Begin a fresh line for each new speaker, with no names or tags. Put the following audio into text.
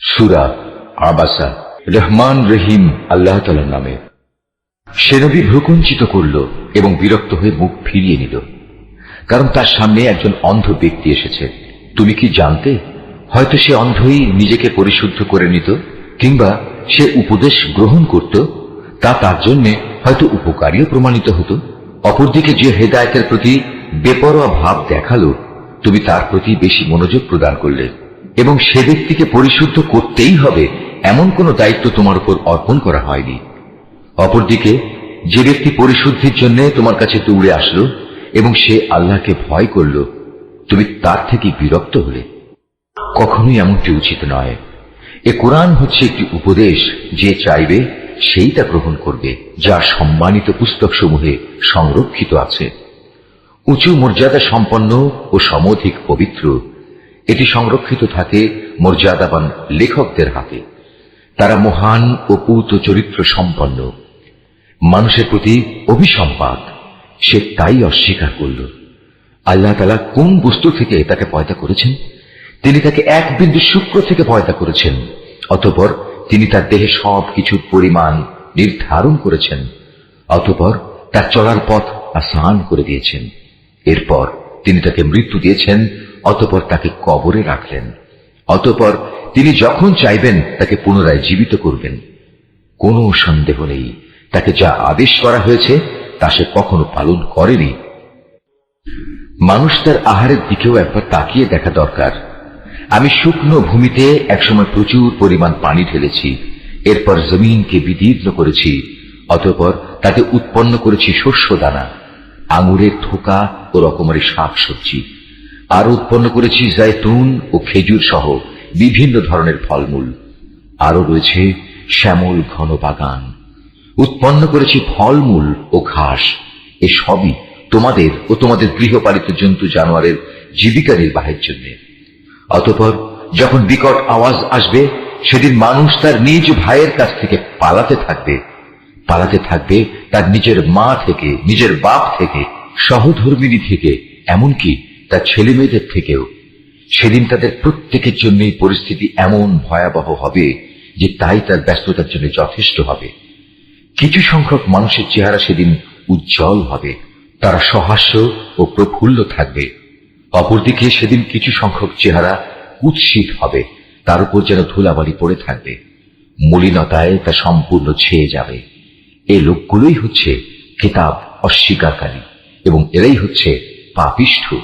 সুরা আবাসা, রহমান রহিম আল্লাহ তালার নামে। সে নবী ভ্রুকুঞ্চিত করল এবং বিরক্ত হয়ে মুখ ফিরিয়ে নিল। কারণ তার সামনে একজন অন্ধ ব্যক্তি এসেছে। তুমি কি জানতে? হয়তো সে অন্ধই নিজেকে পরিশুদ্ধ করে নিত, কিংবা সে উপদেশ গ্রহণ করত, তা তার জন্য হয়তো উপকারীও প্রমাণিত হতো। অপরদিকে যে হেদায়তের প্রতি বেপরোয়া ভাব দেখাল, তুমি তার প্রতি বেশি মনোযোগ প্রদান করলে। এবং সে ব্যক্তিকে পরিশুদ্ধ করতেই হবে এমন কোনো দায়িত্ব তোমার উপর অর্পণ করা হয়নি। অপরদিকে, যে ব্যক্তি পরিশুদ্ধির জন্য তোমার কাছে দৌড়ে আসলো এবং সে আল্লাহকে ভয় করল, তুমি তার থেকে বিরক্ত হলে। কখনোই এমনটি উচিত নয়। এ কোরআন হচ্ছে একটি উপদেশ যে চাইবে সেই তা গ্রহণ করবে, যা সম্মানিত পুস্তকসমূহে সংরক্ষিত আছে। উঁচু মর্যাদা সম্পন্ন ও সমধিক পবিত্র এটি সংরক্ষিত থাকে মর্যাদাবান লেখকদের হাতে। তারা মহান ও পূত চরিত্র সম্পন্ন। মানুষের প্রতি অভিসম্পাদ, সে তাই অস্বীকার করল। আল্লাহ তালা কোন বস্তু থেকে তাকে পয়দা করেছেন? তিনি তাকে এক বিন্দু শুক্র থেকে পয়দা করেছেন, অতপর তিনি তার দেহে সব কিছুর পরিমাণ নির্ধারণ করেছেন, অতপর তার চলার পথ আসান করে দিয়েছেন। এরপর তিনি তাকে মৃত্যু দিয়েছেন অতপর তাকে কবরে রাখলেন। অতপর তিনি যখন চাইবেন তাকে পুনরায় জীবিত করবেন। কোনো সন্দেহ নেই, তাকে যা আদেশ করা হয়েছে তা সে কখনো পালন করেনি। মানুষ তার আহারের দিকেও একবার তাকিয়ে দেখা দরকার। আমি শুকনো ভূমিতে একসময় প্রচুর পরিমাণ পানি ঢেলেছি, এরপর জমিনকে বিদীর্ণ করেছি, অতঃপর তাতে উৎপন্ন করেছি শস্য দানা আঙুরের থোকা ও রকমের শাক সবজি আর উৎপন্ন করেছি জায়তুন ও খেজুর সহ বিভিন্ন ধরনের ফলমূল। আরও রয়েছে শ্যামল ঘন বাগান। উৎপন্ন করেছি ফলমূল ও ঘাস। এ সবই তোমাদের ও তোমাদের গৃহপালিত জন্তু জানোয়ারের জীবিকা নির্বাহের জন্য। অতপর যখন বিকট আওয়াজ আসবে, সেদিন মানুষ তার নিজ ভাইয়ের কাছ থেকে পালাতে থাকবে। পালাতে থাকবে তার নিজের মা থেকে, নিজের বাপ থেকে, সহধর্মিনী থেকে, এমনকি তার ছেলে মেয়েদের থেকেও, সেদিন তাদের প্রত্যেকের জন্যই পরিস্থিতি এমন ভয়াবহ হবে যে তাই তার ব্যস্ততার জন্য যথেষ্ট হবে। কিছু সংখ্যক মানুষের চেহারা সেদিন উজ্জ্বল হবে, তারা সহাস্য ও প্রফুল্ল থাকবে। অপরদিকে সেদিন কিছু সংখ্যক চেহারা কুৎসিত হবে, তার উপর যেন ধুলাবালি পড়ে থাকবে। মলিনতায় তা সম্পূর্ণ ছেয়ে যাবে। এই লোকগুলোই হচ্ছে কিতাব অস্বীকারী এবং এরাই হচ্ছে পাপিষ্ঠ।